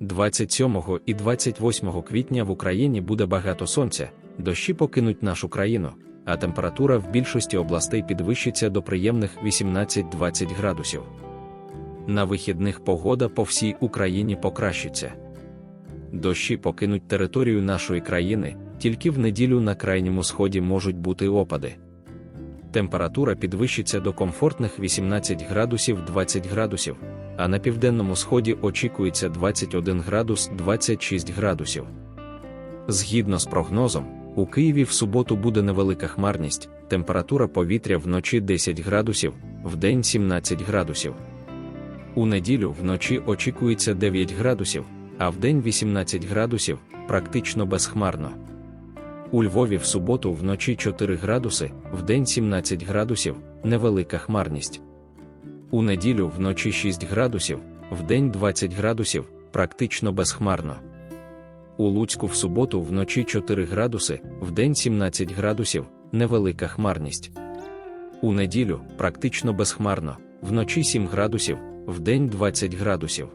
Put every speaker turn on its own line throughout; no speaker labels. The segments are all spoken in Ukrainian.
27 і 28 квітня в Україні буде багато сонця, дощі покинуть нашу країну, а температура в більшості областей підвищиться до приємних 18-20 градусів. На вихідних погода по всій Україні покращиться. Дощі покинуть територію нашої країни, тільки в неділю на крайньому сході можуть бути опади. Температура підвищиться до комфортних 18 градусів 20 градусів, а на південному сході очікується 21 градус 26 градусів. Згідно з прогнозом, у Києві в суботу буде невелика хмарність, температура повітря вночі 10 градусів, вдень 17 градусів. У неділю вночі очікується 9 градусів, а вдень 18 градусів, практично безхмарно. У Львові в суботу вночі 4 градуси, вдень 17 градусів, невелика хмарність. У неділю вночі 6 градусів, вдень 20 градусів, практично безхмарно. У Луцьку в суботу вночі 4 градуси, вдень 17 градусів, невелика хмарність. У неділю практично безхмарно, вночі 7 градусів, вдень 20 градусів.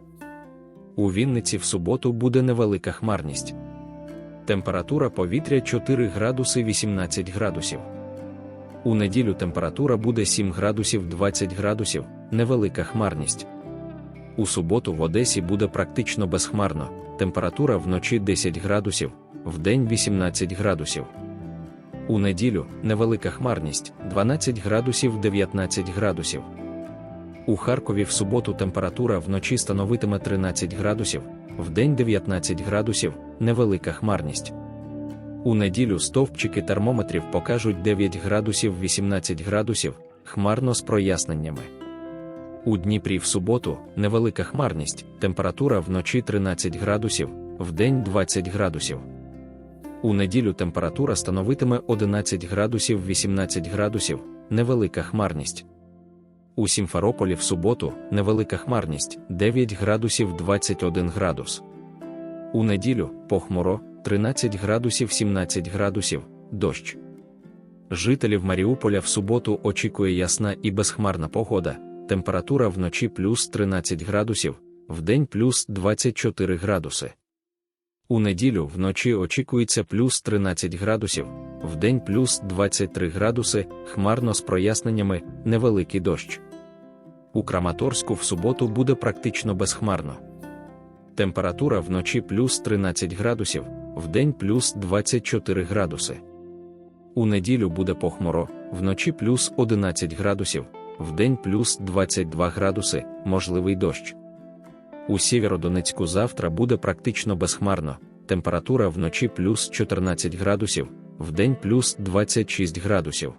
У Вінниці в суботу буде невелика хмарність. Температура повітря 4 градуси 18 градусів. У неділю температура буде 7 градусів 20 градусів, невелика хмарність. У суботу в Одесі буде практично безхмарно, температура вночі 10 градусів, вдень 18 градусів. У неділю невелика хмарність 12 градусів 19 градусів. У Харкові в суботу температура вночі становитиме 13 градусів, вдень 19 градусів, невелика хмарність. У неділю стовпчики термометрів покажуть 9 градусів 18 градусів, хмарно з проясненнями. У Дніпрі в суботу невелика хмарність, температура вночі 13 градусів, вдень 20 градусів. У неділю температура становитиме 11 градусів 18 градусів, невелика хмарність. У Сімферополі в суботу невелика хмарність 9 градусів 21 градус. У неділю похмуро 13 градусів 17 градусів, дощ. Жителів Маріуполя в суботу очікує ясна і безхмарна погода, температура вночі плюс 13 градусів, вдень плюс 24 градуси. У неділю вночі очікується плюс 13 градусів, вдень плюс 23 градуси, хмарно з проясненнями, невеликий дощ. У Краматорську в суботу буде практично безхмарно. Температура вночі плюс 13 градусів, вдень плюс 24 градуси. У неділю буде похмуро, вночі плюс 11 градусів, вдень плюс 22 градуси, можливий дощ. У Сєвєродонецьку завтра буде практично безхмарно, температура вночі плюс 14 градусів, вдень плюс 26 градусів.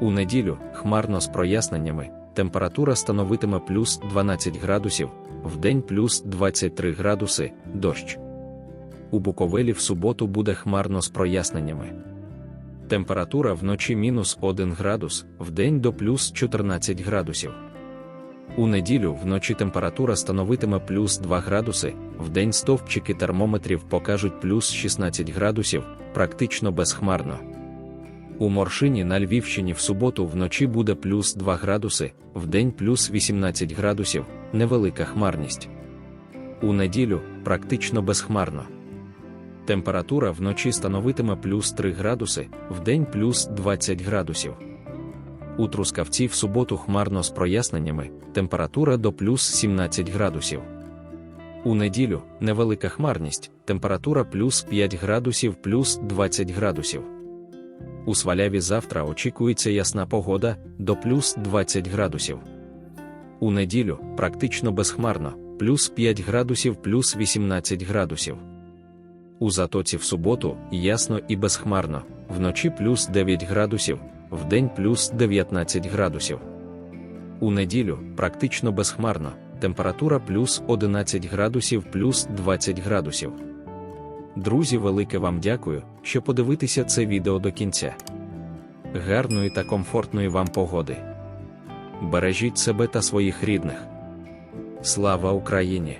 У неділю хмарно з проясненнями, температура становитиме плюс 12 градусів, вдень плюс 23 градуси, дощ. У Буковелі в суботу буде хмарно з проясненнями. Температура вночі мінус 1 градус, вдень до плюс 14 градусів. У неділю вночі температура становитиме плюс 2 градуси, вдень стовпчики термометрів покажуть плюс 16 градусів, практично безхмарно. У Моршині на Львівщині в суботу вночі буде плюс 2 градуси, вдень плюс 18 градусів, невелика хмарність. У неділю практично безхмарно. Температура вночі становитиме плюс 3 градуси, вдень плюс 20 градусів. У Трускавці в суботу хмарно з проясненнями, температура до плюс 17 градусів. У неділю невелика хмарність, температура плюс 5 градусів плюс 20 градусів. У сваляві завтра очікується ясна погода до плюс 20 градусів. У неділю практично безхмарно, плюс 5 градусів плюс 18 градусів. У затоці в суботу ясно і безхмарно, вночі плюс 9 градусів, вдень плюс 19 градусів. У неділю практично безхмарно, температура плюс 11 градусів плюс 20 градусів. Друзі, велике вам дякую, що подивитися це відео до кінця. Гарної та комфортної вам погоди. Бережіть себе та своїх рідних. Слава Україні!